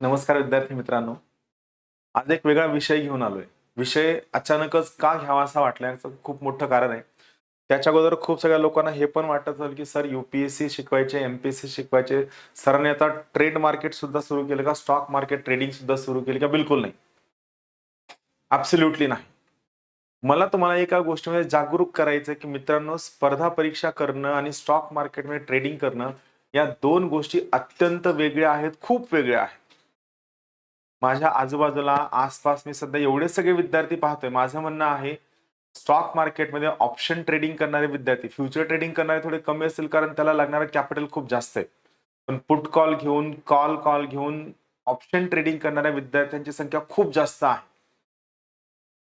नमस्कार विद्यार्थी मित्रांनो. आज एक वेगळा विषय घेऊन आलोय. विषय अचानकच का घ्यावा असा वाटल्याचं खूप मोठं कारण आहे. त्याच्या अगोदर खूप सगळ्या लोकांना हे पण वाटत असेल की सर युपीएससी शिकवायचे एमपीएससी शिकवायचे. सरांनी आता ट्रेड मार्केट सुद्धा सुरू केलं का? स्टॉक मार्केट ट्रेडिंग सुद्धा सुरू केली का? बिलकुल नाही. ऍब्सल्युटली नाही. मला तुम्हाला एका गोष्टीमध्ये जागरूक करायचं की मित्रांनो स्पर्धा परीक्षा करणं आणि स्टॉक मार्केटमध्ये ट्रेडिंग करणं या दोन गोष्टी अत्यंत वेगळ्या आहेत खूप वेगळ्या आहेत. माझ्या आजूबाजूला आसपास मी सध्या एवढे सगळे विद्यार्थी पाहतोय. माझं म्हणणं आहे स्टॉक मार्केटमध्ये ऑप्शन ट्रेडिंग करणारे विद्यार्थी फ्युचर ट्रेडिंग करणारे थोडे कमी असतील कारण त्याला लागणारं कॅपिटल खूप जास्त आहे. पण पुट कॉल घेऊन कॉल कॉल घेऊन ऑप्शन ट्रेडिंग करणाऱ्या विद्यार्थ्यांची संख्या खूप जास्त आहे.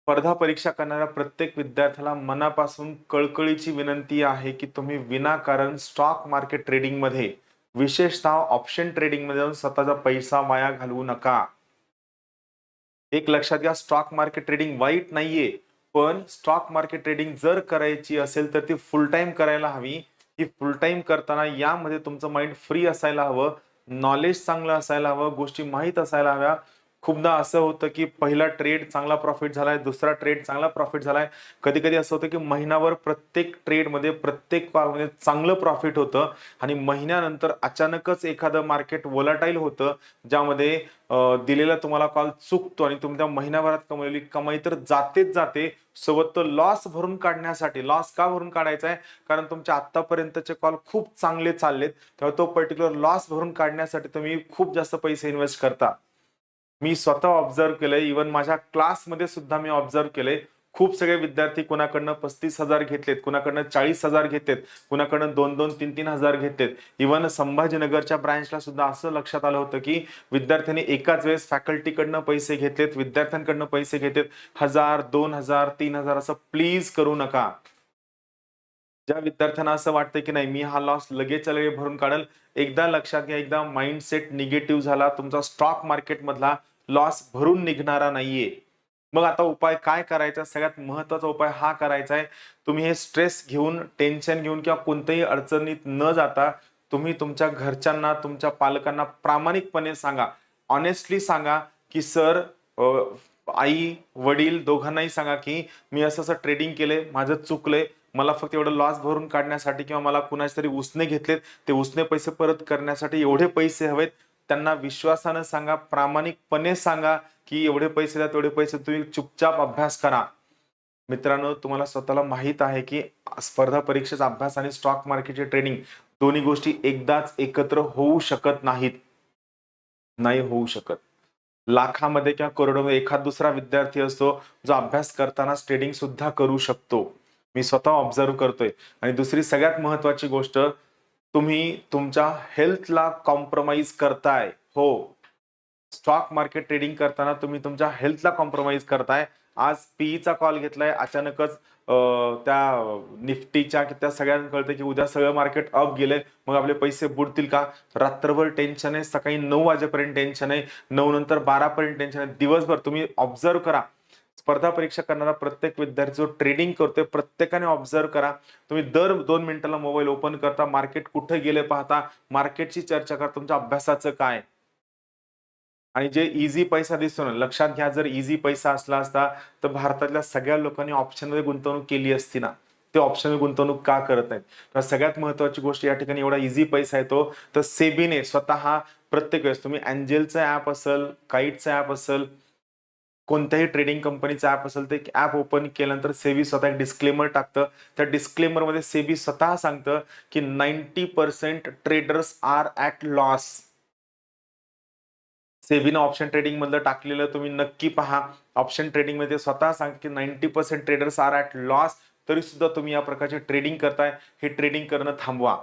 स्पर्धा परीक्षा करणाऱ्या प्रत्येक विद्यार्थ्याला मनापासून कळकळीची विनंती आहे की तुम्ही विनाकारण स्टॉक मार्केट ट्रेडिंगमध्ये विशेषतः ऑप्शन ट्रेडिंगमध्ये जाऊन स्वतःचा पैसा वाया घालवू नका. एक लक्षात घ्या स्टॉक मार्केट ट्रेडिंग वाईट नाहीये. पण स्टॉक मार्केट ट्रेडिंग जर करायची असेल तर ती फुल टाइम करायला हवी. ही फुल टाइम करताना यामध्ये तुमचं माइंड फ्री असायला हवं. नॉलेज चांगलं असायला हवं. गोष्टी माहीत असायला हव्या. खूपदा असं होतं की पहिला ट्रेड चांगला प्रॉफिट झालाय दुसरा ट्रेड चांगला प्रॉफिट झालाय. कधी कधी असं होतं की महिनाभर प्रत्येक ट्रेडमध्ये प्रत्येक कॉलमध्ये चांगलं प्रॉफिट होतं आणि महिन्यानंतर अचानकच एखादं मार्केट वोलाटाईल होतं ज्यामध्ये दिलेला तुम्हाला कॉल चुकतो आणि तुमच्या महिन्याभरात कमवलेली कमाई तर जातेच जाते. सोबत तो लॉस भरून काढण्यासाठी लॉस का भरून काढायचा आहे? कारण तुमच्या आतापर्यंतचे कॉल खूप चांगले चाललेत. तेव्हा तो पर्टिक्युलर लॉस भरून काढण्यासाठी तुम्ही खूप जास्त पैसे इन्व्हेस्ट करता. मी स्वतः ऑब्झर्व केलंय. इवन माझ्या क्लासमध्ये सुद्धा मी ऑब्झर्व केलंय. खूप सगळे विद्यार्थी कुणाकडनं पस्तीस हजार घेतलेत कुणाकडनं चाळीस हजार घेतलेत कुणाकडनं दोन दोन तीन तीन हजार घेतलेत. इवन संभाजीनगरच्या ब्रँचला सुद्धा असं लक्षात आलं होतं की विद्यार्थ्यांनी एकाच वेळेस फॅकल्टीकडनं पैसे घेतलेत विद्यार्थ्यांकडनं पैसे घेतलेत. हजार दोन हजार तीन हजार असं प्लीज करू नका. ज्या विद्यार्थ्यांना असं वाटतं की नाही मी हा लॉस लगेच लगे भरून काढेल. एकदा लक्षात घ्या एकदा माइंडसेट निगेटिव्ह झाला तुमचा स्टॉक मार्केटमधला लॉस भरून निघणारा नाहीये. मग आता उपाय काय करायचा? सगळ्यात महत्त्वाचा उपाय हा करायचा आहे. तुम्ही हे स्ट्रेस घेऊन टेन्शन घेऊन किंवा कोणत्याही अडचणीत न जाता तुम्ही तुमच्या घरच्यांना तुमच्या पालकांना प्रामाणिकपणे सांगा. ऑनेस्टली सांगा की सर आई वडील दोघांनाही सांगा की मी असं असं ट्रेडिंग केलंय माझं चुकलंय मला फक्त एवढं लॉस भरून काढण्यासाठी किंवा मला कुणाचे तरी उसने घेतलेत ते उसने पैसे परत करण्यासाठी एवढे पैसे हवेत. त्यांना विश्वासानं सांगा प्रामाणिकपणे सांगा की एवढे पैसे द्या तेवढे पैसे तुम्ही चुपचाप अभ्यास करा. मित्रांनो तुम्हाला स्वतःला माहीत आहे की स्पर्धा परीक्षेचा अभ्यास आणि स्टॉक मार्केटचे ट्रेडिंग दोन्ही गोष्टी एकदाच एकत्र होऊ शकत नाहीत. नाही होऊ शकत. लाखामध्ये किंवा करोडोमध्ये एखाद दुसरा विद्यार्थी असतो जो अभ्यास करताना ट्रेडिंग सुद्धा करू शकतो. मी स्वतः ऑब्झर्व करतोय. आणि दुसरी सगळ्यात महत्वाची गोष्ट तुम्ही तुमच्या हेल्थला कॉम्प्रोमाइज करताय. हो. स्टॉक मार्केट ट्रेडिंग करताना तुम्ही तुमच्या हेल्थला कॉम्प्रोमाइज करताय. आज पीईचा कॉल घेतलाय. अचानकच त्या निफ्टीच्या की त्या सगळ्यांना कळतं की उद्या सगळं मार्केट अप गेलंय. मग आपले पैसे बुडतील का? रात्रभर टेन्शन आहे. सकाळी नऊ वाजेपर्यंत टेन्शन आहे. नऊ नंतर बारापर्यंत टेन्शन आहे. दिवसभर तुम्ही ऑब्झर्व करा. स्पर्धा परीक्षा करणारा प्रत्येक विद्यार्थी जो ट्रेडिंग करतोय प्रत्येकाने ऑब्झर्व करा. तुम्ही दर दोन मिनिटाला मोबाईल ओपन करता मार्केट कुठे गेले पाहता मार्केटची चर्चा करा तुमच्या अभ्यासाचं काय? आणि जे इझी पैसा दिसतो ना लक्षात घ्या जर इझी पैसा असला असता तर भारतातल्या सगळ्या लोकांनी ऑप्शनमध्ये गुंतवणूक केली असती ना ते ऑप्शन गुंतवणूक का करत नाहीत? तर सगळ्यात महत्वाची गोष्ट या ठिकाणी एवढा इझी पैसा येतो तर सेबीने स्वतः प्रत्येक वेळेस तुम्ही अँजेलचं ऍप असेल काईटचं ऍप असेल कोणत्याही ट्रेडिंग कंपनीचं ऍप असेल ते ऍप ओपन केल्यानंतर सेबी स्वतः एक डिस्क्लेमर टाकतं. त्या डिस्क्लेमरमध्ये सेबी स्वतः सांगतं की ninety percent traders are at loss सेबीनं ऑप्शन ट्रेडिंग मधलं टाकलेलं तुम्ही नक्की पहा. ऑप्शन ट्रेडिंगमध्ये स्वतः सांग की ninety percent traders are at loss तरी सुद्धा तुम्ही या प्रकारचे ट्रेडिंग करताय. हे ट्रेडिंग करणं थांबवा.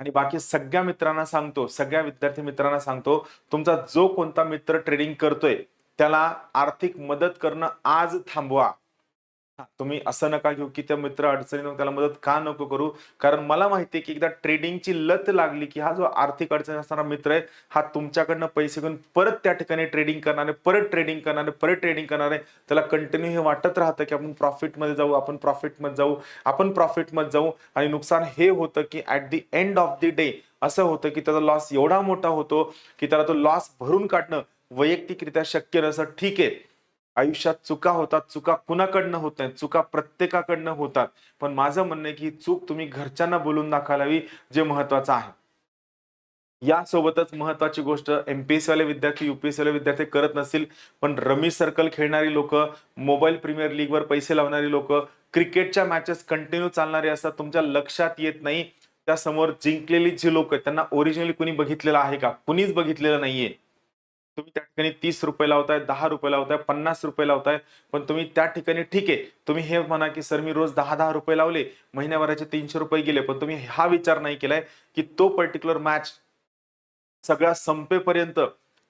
आणि बाकी सगळ्या मित्रांना सांगतो सगळ्या विद्यार्थी मित्रांना सांगतो तुमचा जो कोणता मित्र ट्रेडिंग करतोय त्याला आर्थिक मदत करणं आज थांबवा. तुम्ही असं नका घेऊ की त्या मित्र अडचणीनं त्याला मदत का नको करू? कारण मला माहिती आहे की एकदा ट्रेडिंगची लत लागली की हा जो आर्थिक अडचणी असणारा मित्र आहे हा तुमच्याकडनं पैसे घेऊन परत त्या ठिकाणी ट्रेडिंग करणारे परत ट्रेडिंग करणारे परत ट्रेडिंग करणारे त्याला कंटिन्यू हे वाटत राहतं की आपण प्रॉफिटमध्ये जाऊ आपण प्रॉफिटमध्ये जाऊ आपण प्रॉफिटमध्ये जाऊ आणि नुकसान हे होतं की at the end of the day असं होतं की त्याचा लॉस एवढा मोठा होतो की त्याला तो लॉस भरून काढणं वैयक्तिकरित्या शक्य नसत ठीक आहे. आयुष्यात चुका होतात चुका कुणाकडनं होत नाहीत चुका प्रत्येकाकडनं होतात. पण माझं म्हणणं आहे की चूक तुम्ही घरच्यांना बोलून दाखवावी जे महत्वाचं आहे. यासोबतच महत्वाची गोष्ट एमपीएससी वाले विद्यार्थी युपीएससी वाले विद्यार्थी करत नसतील पण रमी सर्कल खेळणारी लोक मोबाईल प्रीमियर लीगवर पैसे लावणारी लोक क्रिकेटच्या मॅचेस कंटिन्यू चालणारे असतात तुमच्या लक्षात येत नाही. त्यासमोर जिंकलेली जी लोक आहेत त्यांना ओरिजिनली कुणी बघितलेलं आहे का? कुणीच बघितलेलं नाहीये. तुम्ही त्या ठिकाणी तीस रुपये लावताय दहा रुपये लावताय पन्नास रुपये लावताय पण तुम्ही त्या ठिकाणी ठीक आहे. तुम्ही हे म्हणा की सर मी रोज दहा दहा रुपये लावले महिन्याभराचे तीनशे रुपये गेले पण तुम्ही हा विचार नाही केलाय की तो पर्टिक्युलर मॅच सगळ्या संपेपर्यंत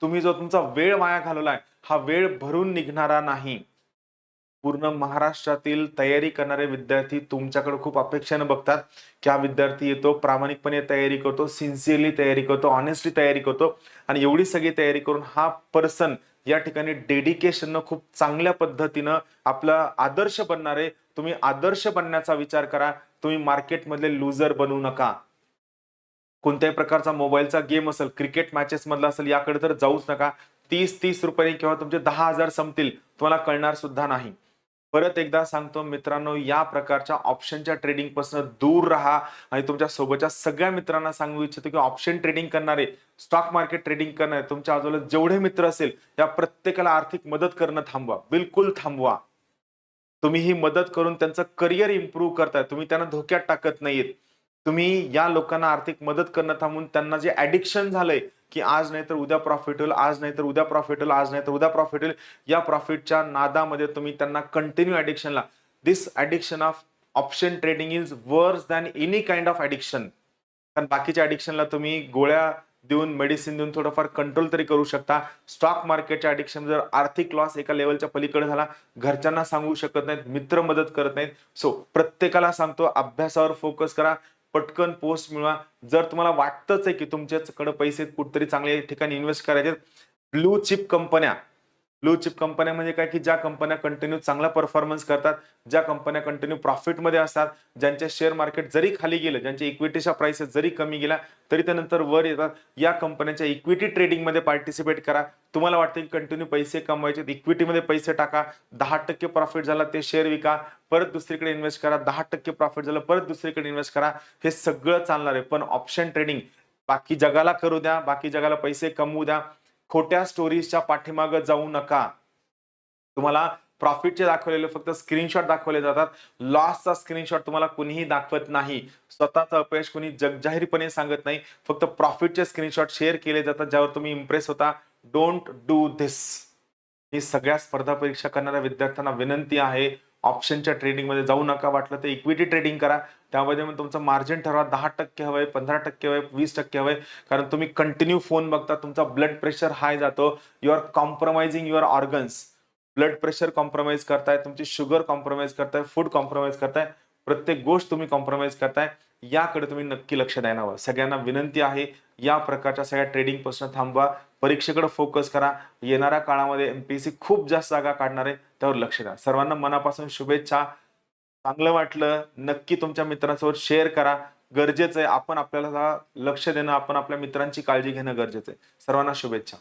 तुम्ही जो तुमचा वेळ वाया घालवलाय हा वेळ भरून निघणारा नाही. पूर्ण महाराष्ट्रातील तयारी करणारे विद्यार्थी तुमच्याकडे खूप अपेक्षाने बघतात. की हा विद्यार्थी येतो प्रामाणिकपणे तयारी करतो सिन्सिअरली तयारी करतो ऑनेस्टली तयारी करतो. आणि एवढी सगळी तयारी करून हा पर्सन या ठिकाणी डेडिकेशननं खूप चांगल्या पद्धतीनं आपला आदर्श बनणारे तुम्ही आदर्श बनण्याचा विचार करा. तुम्ही मार्केटमधले लुजर बनवू नका. कोणत्याही प्रकारचा मोबाईलचा गेम असेल क्रिकेट मॅचेस मधला असेल याकडे तर जाऊच नका. तीस तीस रुपये किंवा तुमचे दहा हजार संपतील तुम्हाला कळणार सुद्धा नाही. परत एकदा सांगतो मित्रांनो या प्रकारच्या ऑप्शनच्या ट्रेडिंगपासून दूर राहा आणि तुमच्या सोबतच्या सगळ्या मित्रांना सांगू इच्छितो की ऑप्शन ट्रेडिंग करणारे स्टॉक मार्केट ट्रेडिंग करणारे तुमच्या आजूबाजूला जेवढे मित्र असेल या प्रत्येकाला आर्थिक मदत करणं थांबवा. बिलकुल थांबवा. तुम्ही ही मदत करून त्यांचं करिअर इम्प्रूव्ह करताय. तुम्ही त्यांना धोक्यात टाकत नाहीत. तुम्ही या लोकांना आर्थिक मदत करणं थांबून त्यांना जे ऍडिक्शन झालंय की आज नाही तर उद्या प्रॉफिट होईल आज नाही तर उद्या प्रॉफिट होईल आज नाही तर उद्या प्रॉफिट होईल या प्रॉफिटच्या नादामध्ये तुम्ही त्यांना continue ऍडिक्शनला this addiction of option trading is worse than any kind of addiction कारण बाकीच्या ऍडिक्शनला तुम्ही गोळ्या देऊन मेडिसिन देऊन थोडंफार कंट्रोल तरी करू शकता. स्टॉक मार्केटच्या ऍडिक्शन जर आर्थिक लॉस एका लेवलच्या पलीकडे झाला घरच्यांना सांगू शकत नाहीत मित्र मदत करत नाहीत. सो प्रत्येकाला सांगतो अभ्यासावर फोकस करा. पटकन पोस्ट मिळवा. जर तुम्हाला वाटतच आहे की तुमच्याकडे पैसे कुठतरी चांगल्या ठिकाणी इन्व्हेस्ट करायचे ब्लू चिप कंपन्या ब्लू चिप कंपन्या म्हणजे काय की ज्या कंपन्या कंटिन्यू चांगला परफॉर्मन्स करतात ज्या कंपन्या कंटिन्यू प्रॉफिटमध्ये असतात ज्यांचे शेअर मार्केट जरी खाली गेलं ज्यांच्या इक्विटीच्या प्राइसेस जरी कमी गेला तरी त्यानंतर वर येतात. या कंपन्यांच्या इक्विटी ट्रेडिंगमध्ये पार्टिसिपेट करा. तुम्हाला वाटतं की कंटिन्यू पैसे कमवायचे इक्विटीमध्ये पैसे टाका दहा टक्के प्रॉफिट झाला ते शेअर विका परत दुसरीकडे इन्व्हेस्ट करा दहा टक्के प्रॉफिट झालं परत दुसरीकडे इन्व्हेस्ट करा. हे सगळं चालणार आहे. पण ऑप्शन ट्रेडिंग बाकी जगाला करू द्या बाकी जगाला पैसे कमवू द्या. खोट्या स्टोरीजच्या पाठीमागं जाऊ नका. तुम्हाला प्रॉफिटचे दाखवलेले फक्त स्क्रीनशॉट दाखवले जातात. लॉसचा स्क्रीनशॉट तुम्हाला कुणीही दाखवत नाही. स्वतःचं अपयश कुणी जगजाहीरपणे सांगत नाही. फक्त प्रॉफिटचे स्क्रीनशॉट शेअर केले जातात ज्यावर तुम्ही इम्प्रेस होता. डोंट डू दिस ही सगळ्या स्पर्धा परीक्षा करणाऱ्या विद्यार्थ्यांना विनंती आहे. ऑप्शनच्या ट्रेडिंगमध्ये जाऊ नका वाटलं तर इक्विटी ट्रेडिंग करा. त्यामध्ये मग तुमचं मार्जिन ठरवा दहा टक्के हवंय पंधरा टक्के हवंय वीस टक्के हवंय कारण तुम्ही कंटिन्यू फोन बघता तुमचा ब्लड प्रेशर हाय जातो. You are compromising your organs blood pressure compromise करताय तुमची शुगर कॉम्प्रोमाइज करताय फूड कॉम्प्रोमाइज करताय. प्रत्येक गोष्ट तुम्ही कॉम्प्रोमाइज करताय. याकडे तुम्ही नक्की लक्ष द्यायला हवं. सगळ्यांना विनंती आहे या प्रकारच्या सगळ्या ट्रेडिंगपासून थांबवा. परीक्षेकडे फोकस करा. येणाऱ्या काळामध्ये एम पी सी खूप जास्त जागा काढणार आहे. त्यावर लक्ष द्या. सर्वांना मनापासून शुभेच्छा. चांगलं वाटलं. नक्की तुमच्या मित्रांसोबत शेअर करा. गरजेचं आहे आपण आपल्याला लक्ष देणं आपण आपल्या मित्रांची काळजी घेणं गरजेचं आहे. सर्वांना शुभेच्छा.